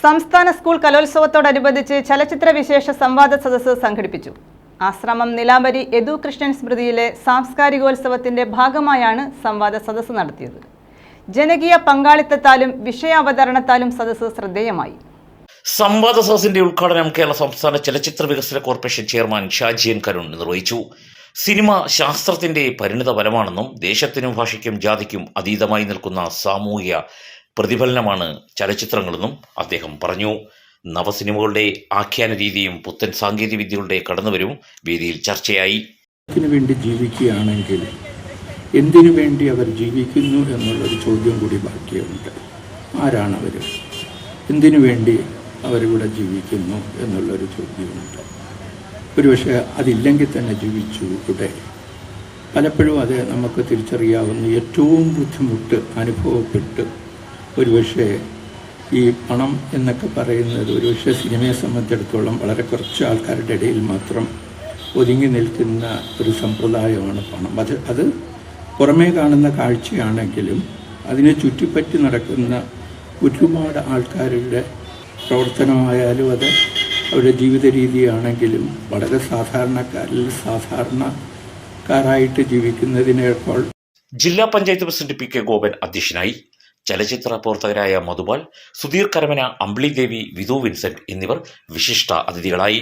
സംസ്ഥാന സ്കൂൾ കലോത്സവത്തോടനുബന്ധിച്ച് ചലച്ചിത്ര വിശേഷ സംവാദ സദസ്സ് സംഘടിപ്പിച്ചു. ആശ്രമം നിലാമ്പരി യദു കൃഷ്ണൻ സ്മൃതിയിലെ സാംസ്കാരികോത്സവത്തിന്റെ ഭാഗമായാണ് സംവാദ സദസ്സ് നടത്തിയത്. ജനകീയ പങ്കാളിത്തത്താലും വിഷയാവതരണത്താലും സദസ്സ് ശ്രദ്ധേയമായി. സംവാദ സദസ്സിന്റെ ഉദ്ഘാടനം കേരള സംസ്ഥാന ചലച്ചിത്ര വികസന കോർപ്പറേഷൻ ചെയർമാൻ ഷാജിയൻ കരുൺ നിർവഹിച്ചു. സിനിമ ശാസ്ത്രത്തിന്റെ പരിണിത ഫലമാണെന്നും ദേശത്തിനും ഭാഷയ്ക്കും ജാതിക്കും അതീതമായി നിൽക്കുന്ന സാമൂഹിക പ്രതിഫലനമാണ് ചലച്ചിത്രങ്ങളെന്നും അദ്ദേഹം പറഞ്ഞു. നവസിനിമകളുടെ ആഖ്യാന രീതിയും പുത്തൻ സാങ്കേതിക വിദ്യകളുടെ കടന്നുവരും വേദിയിൽ ചർച്ചയായി. വേണ്ടി ജീവിക്കുകയാണെങ്കിൽ എന്തിനു വേണ്ടി അവർ ജീവിക്കുന്നു എന്നുള്ളൊരു ചോദ്യം കൂടി ബാക്കിയുണ്ട്. ആരാണ് അവർ എന്തിനു വേണ്ടി അവരിവിടെ ജീവിക്കുന്നു എന്നുള്ളൊരു ചോദ്യമുണ്ട്. ഒരുപക്ഷെ അതില്ലെങ്കിൽ തന്നെ ജീവിച്ചു ഇവിടെ പലപ്പോഴും അത് നമുക്ക് തിരിച്ചറിയാവുന്ന ഏറ്റവും ബുദ്ധിമുട്ട് അനുഭവപ്പെട്ട് ഒരുപക്ഷെ ഈ പണം എന്നൊക്കെ പറയുന്നത് ഒരുപക്ഷെ സിനിമയെ സംബന്ധിച്ചിടത്തോളം വളരെ കുറച്ച് ആൾക്കാരുടെ ഇടയിൽ മാത്രം ഒതുങ്ങി നിൽക്കുന്ന ഒരു സമ്പ്രദായമാണ് പണം. അത് അത് പുറമേ കാണുന്ന കാഴ്ചയാണെങ്കിലും അതിനെ ചുറ്റിപ്പറ്റി നടക്കുന്ന ഒരുപാട് ആൾക്കാരുടെ പ്രവർത്തനമായാലും അത് അവരുടെ ജീവിത രീതിയാണെങ്കിലും വളരെ സാധാരണക്കാരിൽ സാധാരണക്കാരായിട്ട് ജീവിക്കുന്നതിനേക്കാൾ ജില്ലാ panchayat president P K Gopan അധ്യക്ഷനായി. ചലച്ചിത്ര പ്രവർത്തകരായ മധുപാൽ സുധീർ കരമന അമ്പിളി ദേവി വിധു വിൻസെന്റ് എന്നിവർ വിശിഷ്ട അതിഥികളായി.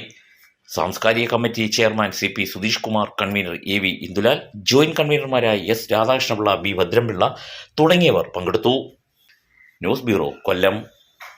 സാംസ്കാരിക committee chairman C P Sudheesh Kumar convener A V Indulal joint കൺവീനർമാരായ S Radhakrishnapillai B Bhadrampillai തുടങ്ങിയവർ പങ്കെടുത്തു. News bureau Kollam.